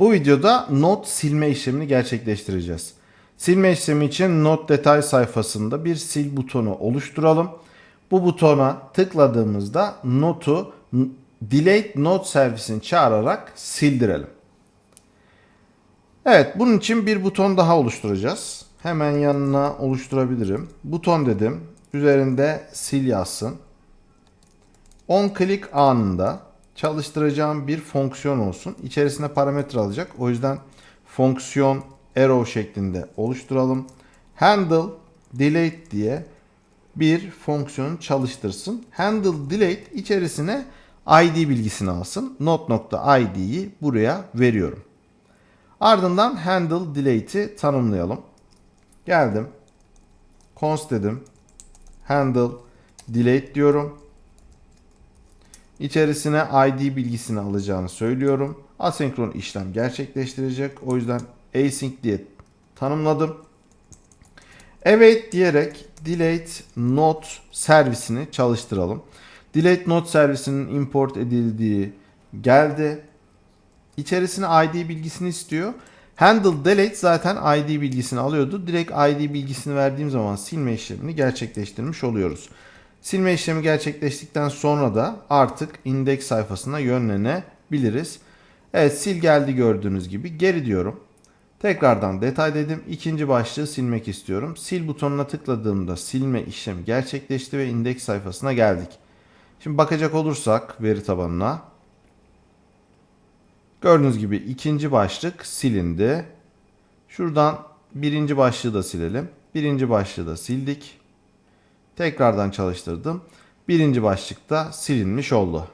Bu videoda not silme işlemini gerçekleştireceğiz. Silme işlemi için not detay sayfasında bir sil butonu oluşturalım. Bu butona tıkladığımızda notu delete note servisini çağırarak sildirelim. Evet bunun için bir buton daha oluşturacağız. Hemen yanına oluşturabilirim. Buton dedim. Üzerinde sil yazsın. On click anında çalıştıracağım bir fonksiyon olsun. İçerisine parametre alacak. O yüzden fonksiyon arrow şeklinde oluşturalım. Handle delete diye bir fonksiyon çalıştırsın. Handle delete içerisine id bilgisini alsın. Not.id'yi buraya veriyorum. Ardından handle delete'i tanımlayalım. Geldim. const dedim. Handle delete diyorum. İçerisine id bilgisini alacağını söylüyorum. Asenkron işlem gerçekleştirecek. O yüzden async diye tanımladım. Evet diyerek delete note servisini çalıştıralım. Delete note servisinin import edildiği geldi. İçerisine ID bilgisini istiyor. Handle delete zaten ID bilgisini alıyordu. Direkt ID bilgisini verdiğim zaman silme işlemini gerçekleştirmiş oluyoruz. Silme işlemi gerçekleştikten sonra da artık indeks sayfasına yönlenebiliriz. Evet sil geldi gördüğünüz gibi. Geri diyorum. Tekrardan detay dedim. İkinci başlığı silmek istiyorum. Sil butonuna tıkladığımda silme işlemi gerçekleşti ve indeks sayfasına geldik. Şimdi bakacak olursak veri tabanına Gördüğünüz gibi ikinci başlık silindi. Şuradan birinci başlığı da silelim. Birinci başlığı da sildik. Tekrardan çalıştırdım. Birinci başlıkta silinmiş oldu.